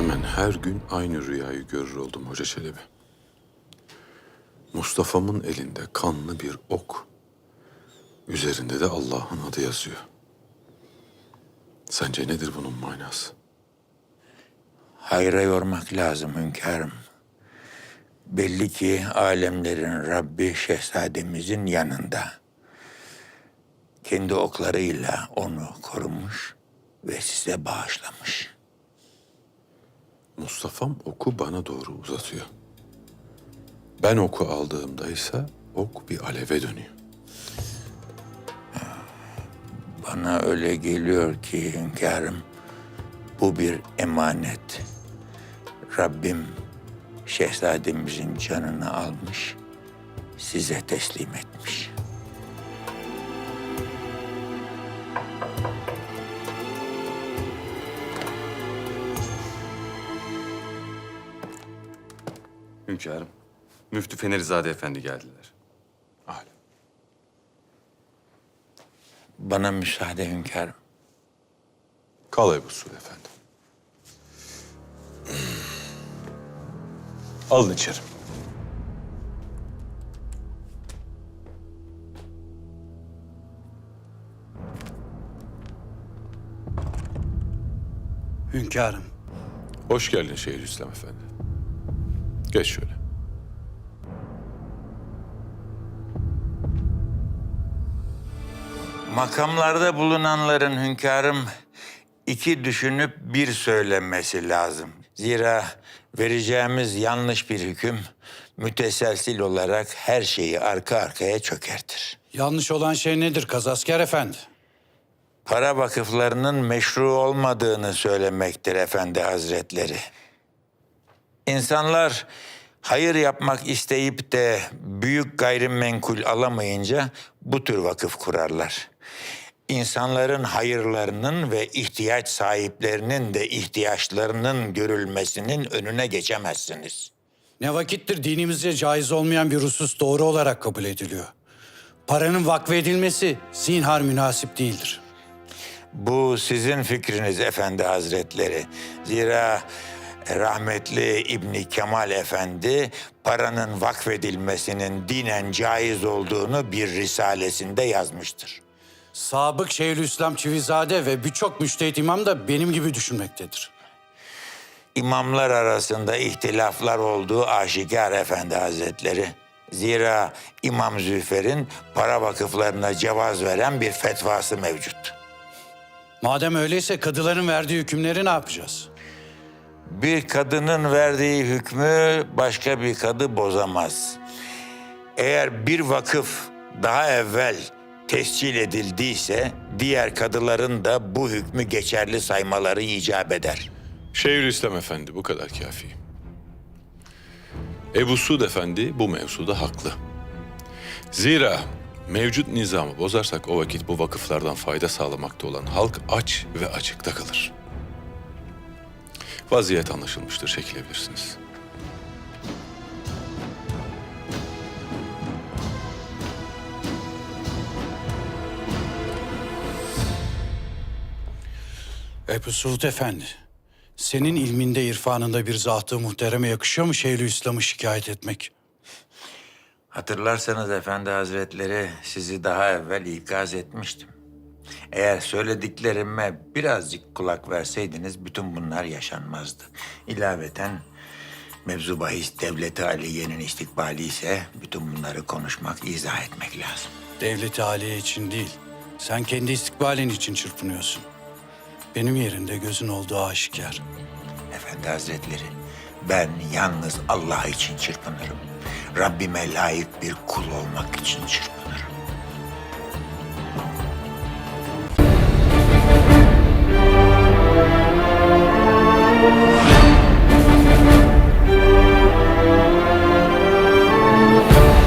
Hemen her gün aynı rüyayı görür oldum Hoca Çelebi. Mustafa'mın elinde kanlı bir ok. Üzerinde de Allah'ın adı yazıyor. Sence nedir bunun manası? Hayra yormak lazım hünkârım. Belli ki alemlerin Rabbi şehzademizin yanında. Kendi oklarıyla onu korumuş ve size bağışlamış. Mustafa'm oku bana doğru uzatıyor. Ben oku aldığımda ise ok bir aleve dönüyor. Bana öyle geliyor ki hünkârım, bu bir emanet. Rabbim şehzademizin canını almış, size teslim etmiş. Hünkârım, Müftü Fenerizade Efendi geldiler. Âlem. Bana müsaade hünkârım. Kal Ebu Suud Efendi. Alın içeri. Hünkârım, Hoş geldin Şeyhülislam Efendi. Geç şöyle. Makamlarda bulunanların hünkârım iki düşünüp bir söylemesi lazım. Zira vereceğimiz yanlış bir hüküm müteselsil olarak her şeyi arka arkaya çökertir. yanlış olan şey nedir Kazasker Efendi? Para vakıflarının meşru olmadığını söylemektir efendi hazretleri. İnsanlar hayır yapmak isteyip de büyük gayrimenkul alamayınca bu tür vakıf kurarlar. İnsanların hayırlarının ve ihtiyaç sahiplerinin de ihtiyaçlarının görülmesinin önüne geçemezsiniz. Ne vakittir dinimizce caiz olmayan bir husus doğru olarak kabul ediliyor. Paranın vakfedilmesi zinhar münasip değildir. Bu sizin fikriniz efendi hazretleri. Zira rahmetli İbni Kemal Efendi paranın vakfedilmesinin dinen caiz olduğunu bir risalesinde yazmıştır. Sabık Şeyhülislam Çivizade ve birçok müştehit imam da benim gibi düşünmektedir. İmamlar arasında ihtilaflar olduğu aşikar efendi hazretleri. Zira İmam Züfer'in para vakıflarına cevaz veren bir fetvası mevcut. Madem öyleyse kadıların verdiği hükümleri ne yapacağız? Bir kadının verdiği hükmü başka bir kadı bozamaz. Eğer bir vakıf daha evvel tescil edildiyse diğer kadıların da bu hükmü geçerli saymaları icap eder. Şeyhülislam Efendi bu kadar kafi. Ebu Suud Efendi bu mevzuda haklı. Zira mevcut nizamı bozarsak o vakit bu vakıflardan fayda sağlamakta olan halk aç ve açıkta kalır. Vaziyet anlaşılmıştır, çekilebilirsiniz. Ebu Suud Efendi, senin ilminde, irfanında bir zatı muhtereme yakışıyor mu Şeyhülislam'ı şikayet etmek? Hatırlarsanız efendi hazretleri sizi daha evvel ikaz etmiştim. Eğer söylediklerime birazcık kulak verseydiniz bütün bunlar yaşanmazdı. İlaveten mevzu bahis devleti aliyenin istikbali ise bütün bunları konuşmak, izah etmek lazım. Devleti aliye için değil, sen kendi istikbalin için çırpınıyorsun. Benim yerimde gözün olduğu aşikar. Efendi hazretleri ben yalnız Allah için çırpınırım. Rabbime layık bir kul olmak için çırpınırım.